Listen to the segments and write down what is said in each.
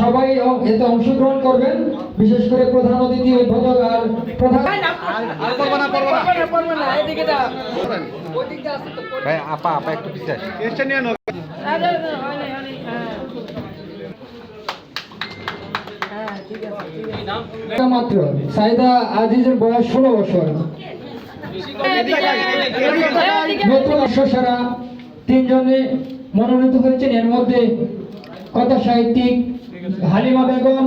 সবাই এতে অংশগ্রহণ করবেন বিশেষ করে প্রধান অতিথি উদ্বোধক আর প্রধান আপা আপা একটু পিছিয়ে মাত্র সাইদা আজিজের বয়স ষোলো বছর। নতুন অশ্বসারা তিনজনে মনোনীত হয়েছেন এর মধ্যে কথা সাহিত্যিক হালিমা বেগম।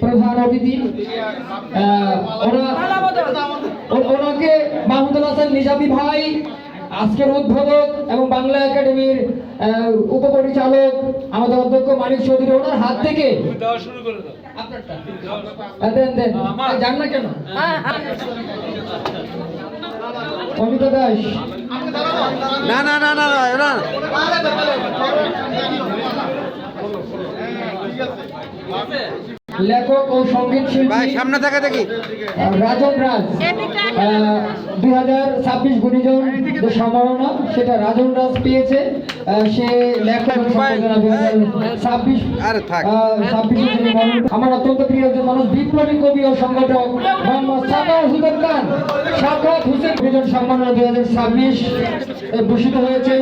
প্রধান অতিথি ওনাকে মাহমুদুল হাসান নিজামী ভাই আজকের উদ্বোধক এবং বাংলা একাডেমির উপপরিচালক আমাদের অধ্যক্ষ মানিক চৌধুরী ওনার হাত থেকে। দেন দেন। যান না কেন? অমিতা দাস। না না না না না লেখক ও সংগীত ভাই শিল্পী সামনে থেকে দেখি। রাজন রাজ। দুই হাজার ছাব্বিশ গুণীজন যে সম্মাননা সেটা রাজন রাজ পেয়েছে। সে লেখক সম্পাদনা দুই হাজার ছাব্বিশ আরে থাক। আমার অত্যন্ত প্রিয় একজন মানুষ বিপ্লবী কবি ও সংগঠক মোহাম্মদ সাকার হুসেন খান। সাকাত হুসেন দুজন সম্মাননা দুই হাজার ছাব্বিশ ভূষিত হয়েছেন।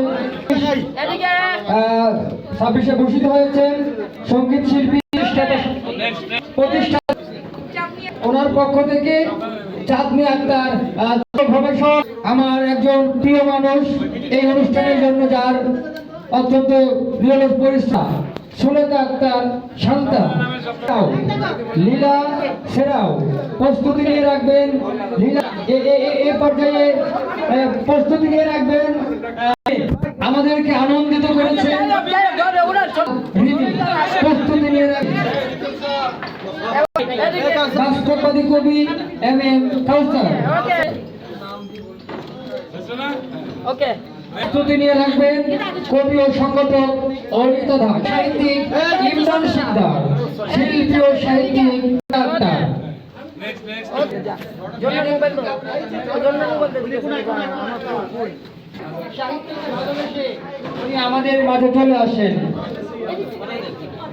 ছাব্বিশে ভূষিত হয়েছেন সংগীত শিল্পী প্রতিষ্ঠা ওনার পক্ষ থেকে আক্তার গবেষক আমার একজন প্রিয় মানুষ এই অনুষ্ঠানের জন্য যার অত্যন্ত পরিশ্রম। আক্তার শান্তা। লীলা সেরাও। প্রস্তুতি নিয়ে রাখবেন। এ পর্যায়ে প্রস্তুতি নিয়ে রাখবেন। আমাদেরকে আনন্দিত করেছেন রাষ্ট্রপতি কবি এম এম কাউসার। ওকে। প্রস্তুতি নিয়ে রাখবেন কবি ও সংগঠক অরিত দাস সাহিত্যিক ইমরান সিকদার শিল্পী ও সাহিত্যিক ডাক্তার। আমাদের মাঝে চলে আসেন।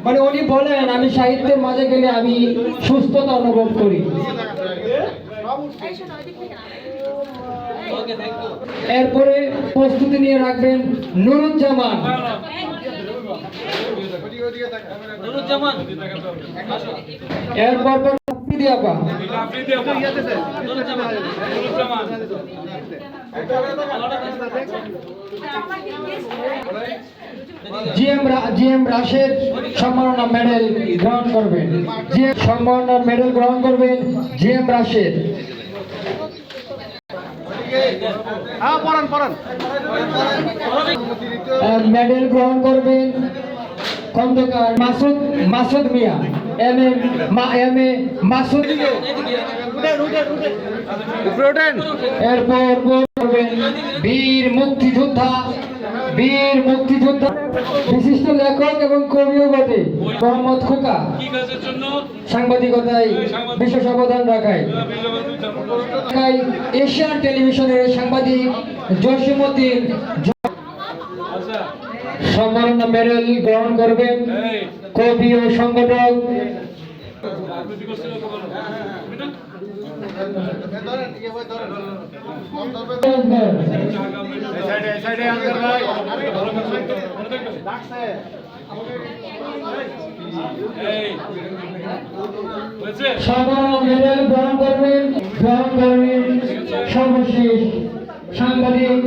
মানে উনি বলেন আমি সাহিত্যের মাঝে গেলে আমি সুস্থতা অনুভব করি। এরপরে প্রস্তুতি নিয়ে রাখবেন নুরুজ্জামান। এরপর প্রস্তুতি আপা। জিএম জিএম রাশেদ সম্মাননা মেডেল গ্রহণ করবেন। জিএম সম্মাননা মেডেল গ্রহণ করবেন জিএম রাশেদ। হ্যাঁ মেডেল গ্রহণ করবেন Khandakar Masud Masud Mia. M A M A Masud এরপর বীর মুক্তিযোদ্ধা বীর মুক্তিযোদ্ধা বিশিষ্ট লেখক এবং কবিও বটে মোহাম্মদ খোকা। সাংবাদিকতায় বিশেষ অবদান রাখায়। এশিয়ান টেলিভিশনের সাংবাদিক জসিমুদ্দিন সম্মাননা মেডেল গ্রহণ করবেন। কবি ও সংগঠক। মেডেল গ্রহণ করবেন। গ্রহণ করবেন সর্বশেষ সাংবাদিক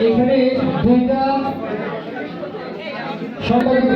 এখানে দুইটা সম্পাদক